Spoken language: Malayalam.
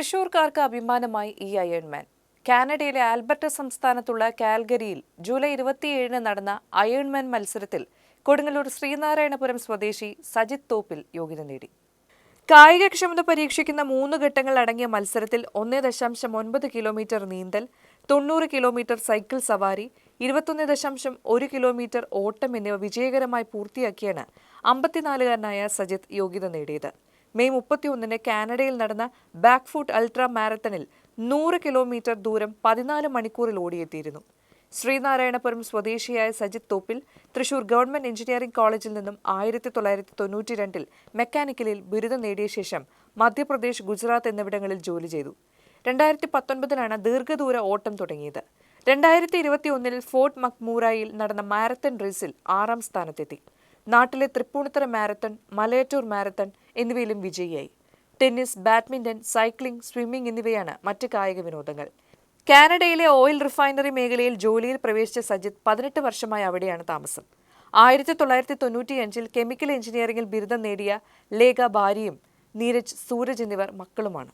തൃശൂർക്കാർക്ക് അഭിമാനമായി ഈ അയൺമാൻ. കാനഡയിലെ ആൽബർട്ട സംസ്ഥാനത്തുള്ള കാൽഗരിയിൽ ജൂലൈ ഇരുപത്തിയേഴിന് നടന്ന അയൺമാൻ മത്സരത്തിൽ കൊടുങ്ങല്ലൂർ ശ്രീനാരായണപുരം സ്വദേശി സജിത് തോപ്പിൽ യോഗ്യത നേടി. കായികക്ഷമത പരീക്ഷിക്കുന്ന മൂന്ന് ഘട്ടങ്ങൾ അടങ്ങിയ മത്സരത്തിൽ ഒന്നേ ദശാംശം ഒൻപത് കിലോമീറ്റർ നീന്തൽ തൊണ്ണൂറ് കിലോമീറ്റർ സൈക്കിൾ സവാരി ഇരുപത്തൊന്ന് ദശാംശം ഒരു കിലോമീറ്റർ ഓട്ടം എന്നിവ വിജയകരമായി പൂർത്തിയാക്കിയാണ് അമ്പത്തിനാലുകാരനായ സജിത് യോഗ്യത നേടിയത്. മെയ് മുപ്പത്തിയൊന്നിന് കാനഡയിൽ നടന്ന ബാക്ക്ഫുട്ട് അൾട്രാ മാരത്തണിൽ നൂറ് കിലോമീറ്റർ ദൂരം പതിനാല് മണിക്കൂറിൽ ഓടിയെത്തിയിരുന്നു. ശ്രീനാരായണപുരം സ്വദേശിയായ സജിത് തോപ്പിൽ തൃശൂർ ഗവൺമെന്റ് എഞ്ചിനീയറിംഗ് കോളേജിൽ നിന്നും ആയിരത്തി തൊള്ളായിരത്തി തൊണ്ണൂറ്റി രണ്ടിൽ മെക്കാനിക്കലിൽ ബിരുദം നേടിയ ശേഷം മധ്യപ്രദേശ് ഗുജറാത്ത് എന്നിവിടങ്ങളിൽ ജോലി ചെയ്തു. രണ്ടായിരത്തി പത്തൊൻപതിലാണ് ദീർഘദൂര ഓട്ടം തുടങ്ങിയത്. രണ്ടായിരത്തി ഇരുപത്തിയൊന്നിൽ ഫോർട്ട് മക്മൂറായിൽ നടന്ന മാരത്തൺ റേസിൽ ആറാം സ്ഥാനത്തെത്തി. നാട്ടിലെ തൃപ്പൂണിത്തറ മാരത്തൺ മലയറ്റൂർ മാരത്തൺ എന്നിവയിലും വിജയിയായി. ടെന്നീസ് ബാഡ്മിന്റൺ സൈക്ലിംഗ് സ്വിമ്മിംഗ് എന്നിവയാണ് മറ്റ് കായിക വിനോദങ്ങൾ. കാനഡയിലെ ഓയിൽ റിഫൈനറി മേഖലയിൽ ജോലിയിൽ പ്രവേശിച്ച സജിത് പതിനെട്ട് വർഷമായി അവിടെയാണ് താമസം. ആയിരത്തി തൊള്ളായിരത്തി തൊണ്ണൂറ്റിയഞ്ചിൽ കെമിക്കൽ എഞ്ചിനീയറിംഗിൽ ബിരുദം നേടിയ ലേഖ ഭാര്യയും നീരജ് സൂരജ് എന്നിവർ മക്കളുമാണ്.